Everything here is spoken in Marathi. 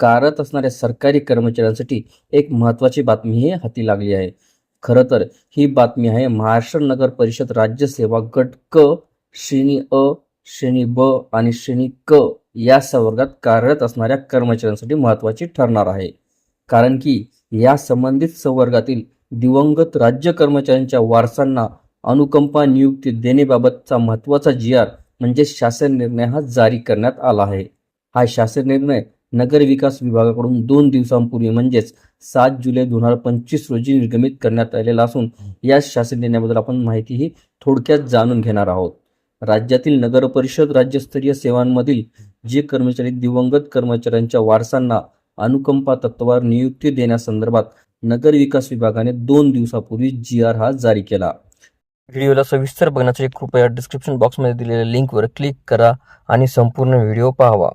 कार्यरत असणाऱ्या सरकारी कर्मचाऱ्यांसाठी एक महत्त्वाची बातमी ही हाती लागली आहे. खरं तर ही बातमी आहे महाराष्ट्र नगर परिषद राज्य सेवा गट क श्रेणी अ श्रेणी ब आणि श्रेणी क या संवर्गात कार्यरत असणाऱ्या कर्मचाऱ्यांसाठी महत्त्वाची ठरणार आहे. कारण की या संबंधित संवर्गातील दिवंगत राज्य कर्मचाऱ्यांच्या वारसांना अनुकंपा नियुक्ती देण्याबाबतचा महत्त्वाचा जी आर म्हणजे शासन निर्णय हा जारी करण्यात आला आहे. हा शासन निर्णय नगर विकास विभागाकडून दोन दिवसांपूर्वी म्हणजेच सात जुलै दोन हजार पंचवीस रोजी निर्गमित करण्यात आलेला असून या शासन निर्णयाबद्दल आपण माहितीही थोडक्यात जाणून घेणार आहोत. राज्यातील नगर परिषद राज्यस्तरीय सेवांमधील जे कर्मचारी दिवंगत कर्मचाऱ्यांच्या वारसांना अनुकंपा तत्वावर नियुक्ती देण्यासंदर्भात नगर विकास विभागाने दोन दिवसापूर्वी जी आर हा जारी केला. व्हिडिओला सविस्तर बघण्यासाठी कृपया डिस्क्रिप्शन बॉक्समध्ये दिलेल्या लिंकवर क्लिक करा आणि संपूर्ण व्हिडिओ पाहावा.